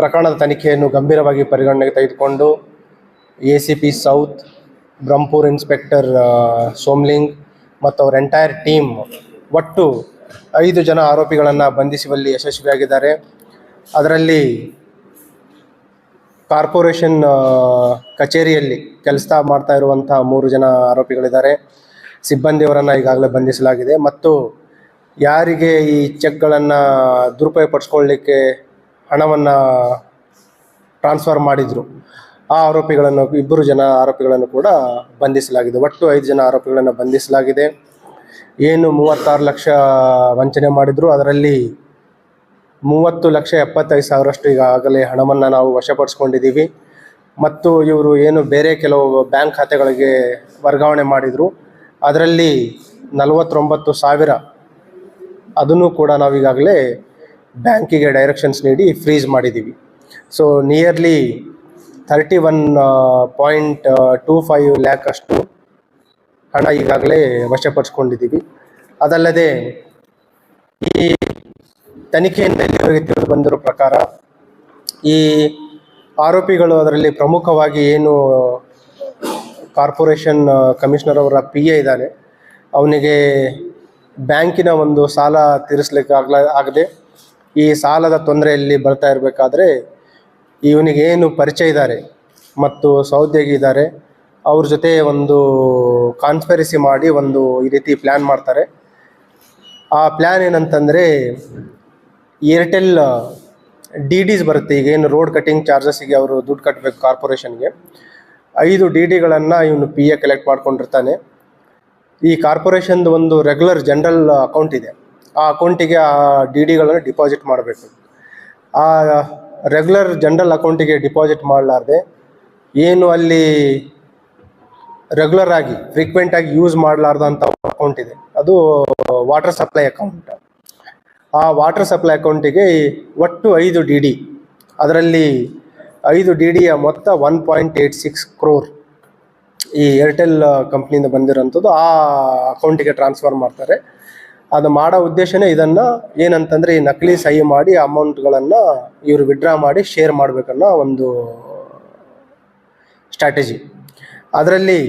ಪ್ರಕರಣದ ತನಿಖೆಯನ್ನು ಗಂಭೀರವಾಗಿ ಪರಿಗಣನೆಗೆ ತೆಗೆದುಕೊಂಡು A C P south, Brahmapur inspector Somling ಮತ್ತು ಅವರ ಎಂಟೈರ್ ಟೀಮ್ ಒಟ್ಟು ಐದು ಜನ ಆರೋಪಿಗಳನ್ನು ಬಂಧಿಸುವಲ್ಲಿ ಯಶಸ್ವಿಯಾಗಿದ್ದಾರೆ. ಅದರಲ್ಲಿ ಕಾರ್ಪೊರೇಷನ್ ಕಚೇರಿಯಲ್ಲಿ ಕೆಲಸ ಮಾಡ್ತಾ ಇರುವಂತಹ ಮೂರು ಜನ ಆರೋಪಿಗಳಿದ್ದಾರೆ. ಸಿಬ್ಬಂದಿಯವರನ್ನು ಈಗಾಗಲೇ ಬಂಧಿಸಲಾಗಿದೆ. ಮತ್ತು ಯಾರಿಗೆ ಈ ಚೆಕ್ಗಳನ್ನು ದುರುಪಯೋಗಪಡಿಸ್ಕೊಳ್ಳಿಕ್ಕೆ ಹಣವನ್ನು ಟ್ರಾನ್ಸ್ಫರ್ ಮಾಡಿದರು. ಆ ಆರೋಪಿಗಳನ್ನು, ಇಬ್ಬರು ಜನ ಆರೋಪಿಗಳನ್ನು ಕೂಡ ಬಂಧಿಸಲಾಗಿದೆ. ಒಟ್ಟು ಐದು ಜನ ಆರೋಪಿಗಳನ್ನು ಬಂಧಿಸಲಾಗಿದೆ. ಏನು ಮೂವತ್ತಾರು ಲಕ್ಷ ವಂಚನೆ ಮಾಡಿದ್ರು. ಅದರಲ್ಲಿ ಮೂವತ್ತು ಲಕ್ಷ ಎಪ್ಪತ್ತೈದು ಸಾವಿರಷ್ಟು ಈಗಾಗಲೇ ಹಣವನ್ನು ನಾವು ವಶಪಡಿಸ್ಕೊಂಡಿದ್ದೀವಿ. ಮತ್ತು ಇವರು ಏನು ಬೇರೆ ಕೆಲವು ಬ್ಯಾಂಕ್ ಖಾತೆಗಳಿಗೆ ವರ್ಗಾವಣೆ ಮಾಡಿದರು. ಅದರಲ್ಲಿ ನಲವತ್ತೊಂಬತ್ತು ಸಾವಿರ ಅದನ್ನು ಕೂಡ ನಾವು ಈಗಾಗಲೇ ಬ್ಯಾಂಕಿಗೆ ಡೈರೆಕ್ಷನ್ಸ್ ನೀಡಿ ಫ್ರೀಸ್ ಮಾಡಿದ್ದೀವಿ so nearly thirty one point two five lakh ಅಷ್ಟು ಹಣ ಈಗಾಗಲೇ ವಶಪಡಿಸ್ಕೊಂಡಿದ್ದೀವಿ ಅದಲ್ಲದೆ ಈ ತನಿಖೆಯಿಂದ ಇಲ್ಲಿವರೆಗೆ ತಿಳಿದು ಬಂದಿರೋ ಪ್ರಕಾರ ಈ ಆರೋಪಿಗಳು ಅದರಲ್ಲಿ ಪ್ರಮುಖವಾಗಿ ಏನು ಕಾರ್ಪೊರೇಷನ್ ಕಮಿಷನರ್ ಅವರ ಪಿ ಎ ಇದ್ದಾನೆ. ಅವನಿಗೆ ಬ್ಯಾಂಕಿನ ಒಂದು ಸಾಲ ತೀರಿಸಲಿಕ್ಕೆ ಆಗ್ಲ ಆಗದೆ ಈ ಸಾಲದ ತೊಂದರೆಯಲ್ಲಿ ಬರ್ತಾ ಇರಬೇಕಾದ್ರೆ ಇವನಿಗೆ ಏನು ಪರಿಚಯ ಇದ್ದಾರೆ ಮತ್ತು ಸೌದ್ಯೋಗಿ ಇದ್ದಾರೆ, ಅವ್ರ ಜೊತೆ ಒಂದು ಕಾನ್ಸ್ಪರೆಸಿ ಮಾಡಿ ಒಂದು ಈ ರೀತಿ ಪ್ಲ್ಯಾನ್ ಮಾಡ್ತಾರೆ. ಆ ಪ್ಲ್ಯಾನ್ ಏನಂತಂದರೆ ಏರ್ಟೆಲ್ ಡಿ ಡಿಸ್ ಬರುತ್ತೆ. ಈಗ ಏನು ರೋಡ್ ಕಟಿಂಗ್ ಚಾರ್ಜಸ್ಸಿಗೆ ಅವರು ದುಡ್ಡು ಕಟ್ಟಬೇಕು ಕಾರ್ಪೊರೇಷನ್ಗೆ ಐದು ಡಿ ಡಿಗಳನ್ನು ಇವನು ಪಿ ಎ ಕಲೆಕ್ಟ್ ಮಾಡ್ಕೊಂಡಿರ್ತಾನೆ. ಈ ಕಾರ್ಪೊರೇಷನ್ದು ಒಂದು ರೆಗ್ಯುಲರ್ ಜನರಲ್ ಅಕೌಂಟ್ ಇದೆ. ಆ ಅಕೌಂಟಿಗೆ ಆ ಡಿ ಡಿಗಳನ್ನು ಡಿಪಾಸಿಟ್ ಮಾಡಬೇಕು. ಆ ರೆಗ್ಯುಲರ್ ಜನರಲ್ ಅಕೌಂಟಿಗೆ ಡಿಪಾಸಿಟ್ ಮಾಡಲಾರ್ದೆ ಏನು ಅಲ್ಲಿ ರೆಗ್ಯುಲರ್ ಆಗಿ, ಫ್ರೀಕ್ವೆಂಟ್ ಆಗಿ ಯೂಸ್ ಮಾಡಲಾರ್ದಂಥ ಅಕೌಂಟ್ ಇದೆ. ಅದು ವಾಟರ್ ಸಪ್ಲೈ ಅಕೌಂಟ್. ಆ ವಾಟರ್ ಸಪ್ಲೈ ಅಕೌಂಟಿಗೆ ಒಟ್ಟು ಐದು ಡಿ ಡಿ. ಅದರಲ್ಲಿ ಐದು ಡಿ ಡಿಯ ಮೊತ್ತ one point eight six crore ಈ ಏರ್ಟೆಲ್ ಕಂಪ್ನಿಯಿಂದ ಬಂದಿರೋಂಥದ್ದು ಆ ಅಕೌಂಟಿಗೆ ಟ್ರಾನ್ಸ್ಫರ್ ಮಾಡ್ತಾರೆ. ಅದು ಮಾಡೋ ಉದ್ದೇಶನೇ ಇದನ್ನು ಏನಂತಂದರೆ ಈ ನಕಲಿ ಸಹಿ ಮಾಡಿ ಅಮೌಂಟ್ಗಳನ್ನು ಇವರು ವಿಡ್ರಾ ಮಾಡಿ ಶೇರ್ ಮಾಡಬೇಕನ್ನೋ ಒಂದು ಸ್ಟ್ರಾಟಜಿ ಅದರಲ್ಲಿ